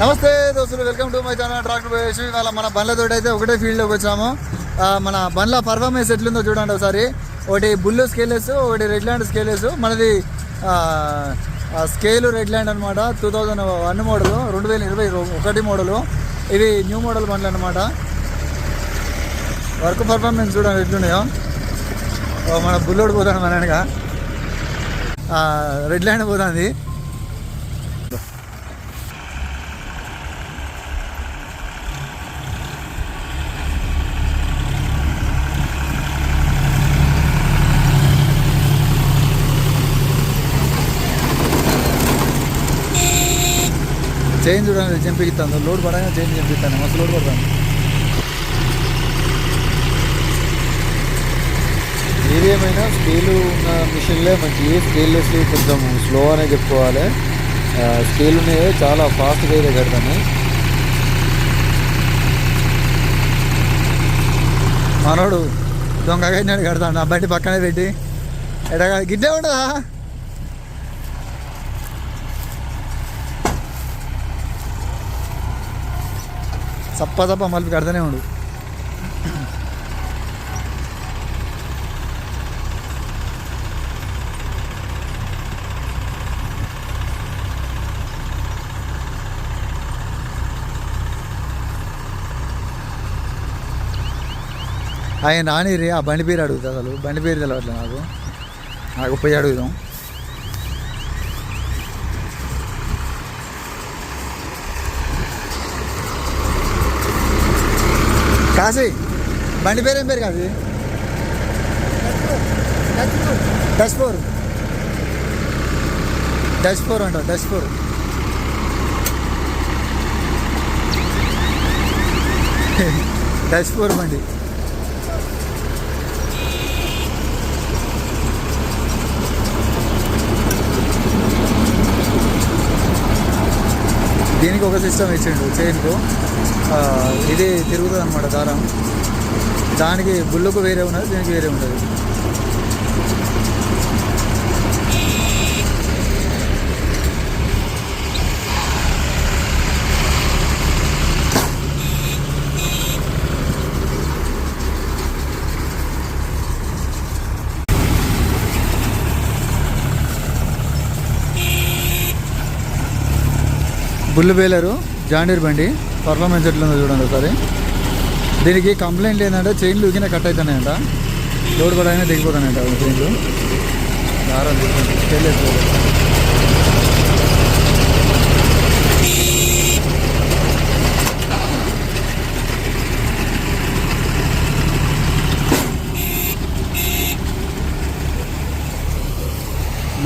నమస్తే దోస్తులు welcome to my channel tractor పోయేసి ఇవాళ మన బండ్లతోటి అయితే ఒకటే ఫీల్డ్లోకి వచ్చాము మన బండ్ల పర్ఫార్మెన్స్ ఎట్లుందో చూడండి ఒకసారి. ఒకటి బుల్లు స్కేలెస్ ఒకటి రెడ్ ల్యాండ్ స్కేలెస్ మనది స్కేలు రెడ్ ల్యాండ్ అనమాట టూ థౌజండ్ వన్ మోడలు రెండు వేల ఇరవై ఒకటి మోడలు. ఇవి న్యూ మోడల్ బండ్లు అనమాట వర్క్ పర్ఫార్మెన్స్ చూడండి ఎట్లున్నాయో. మన బుల్లోడు పోతాను మన రెడ్ ల్యాండ్ పోతుంది. చైన్ చూడండి చంపిస్తాను లోడ్ పడగా చైన్ చంపిస్తాను మస్తు లోడ్ పడతాను ఏదేమైనా స్కేలు ఉన్న మిషన్లే మంచి. ఏ స్కేల్లెస్ కొంచెం స్లో అనే చెప్పుకోవాలి స్కేల్ ఉన్నాయి చాలా ఫాస్ట్గా అయితే కడతాను. మనోడు దొంగగా అయినాడు కడతాను ఆ బండి పక్కనే పెట్టి. ఎడగా గిడ్డే ఉండదా? సప్ప సప్ప మలుపు కడతానే ఉండు. ఆయన నాని రే ఆ బండి పేరు అడుగుతా అసలు. బండి పేరు తెలవట్లే నాకు. నాకు పోయి అడుగుదాం. కాశీ. బండి పేరు ఏం పేరు Kashi? Dash four dash four అంట డష్ ఫోర్ డష్ ఫోర్ బండి. దీనికి ఒక సిస్టమ్ ఇచ్చిండు చైన్కు? ఇది తిరుగుతుంది అనమాట దారం. దానికి బుల్లుకు వేరే ఉన్నది దీనికి వేరే ఉంటుంది బుల్లు బేలరు జాండీర్ బండి పర్ఫార్మెన్స్ ఎట్లుందో చూడండి ఒకసారి. దీనికి కంప్లైంట్ ఏంటంటే చైన్లు ఊకిన కట్ అవుతున్నాయంట లోడ్ పడగానే దిగిపోతున్నాయంట చైన్లు. దారం తీసుకోండి.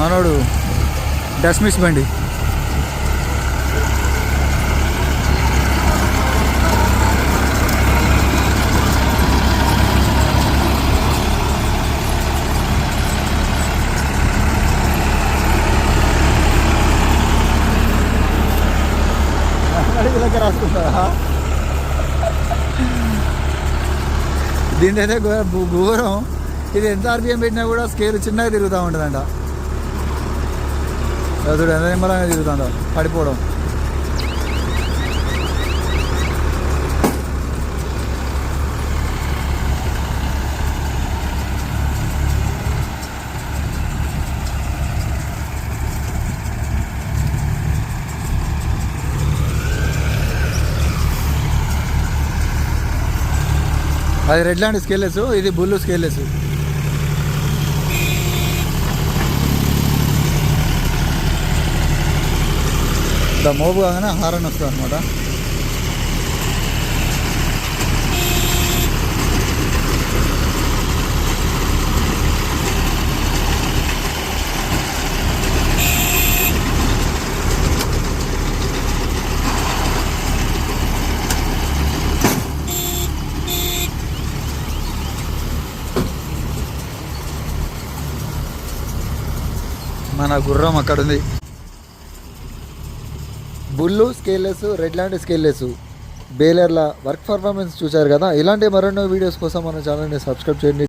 మనోడు డస్మిస్ బండి. అడిగిలకి రాసుకుంటారా? దీని అయితే ఘోరం ఇది ఎంత ఆర్పిఎం పెట్టినా కూడా స్కేల్ చిన్నగా తిరుగుతూ ఉంటుందంట. అదుడు ఎంత నిమ్మలంగా తిరుగుతుందో పడిపోవడం. అది రెడ్ ల్యాండ్ స్కేలెస్ ఇది బుల్లు స్కేలెస్ ఇట్లా మోపు కాగానే హారన్ వస్తుంది అనమాట మన గుర్రం అక్కడ ఉంది. బుల్లు స్కేల్లెస్ రెడ్ ల్యాండ్ స్కేల్లెస్ బేలర్ల వర్క్ పర్ఫార్మెన్స్ చూశారు కదా? ఇలాంటి మరెన్నో వీడియోస్ కోసం మన ఛానల్ని సబ్స్క్రైబ్ చేయండి.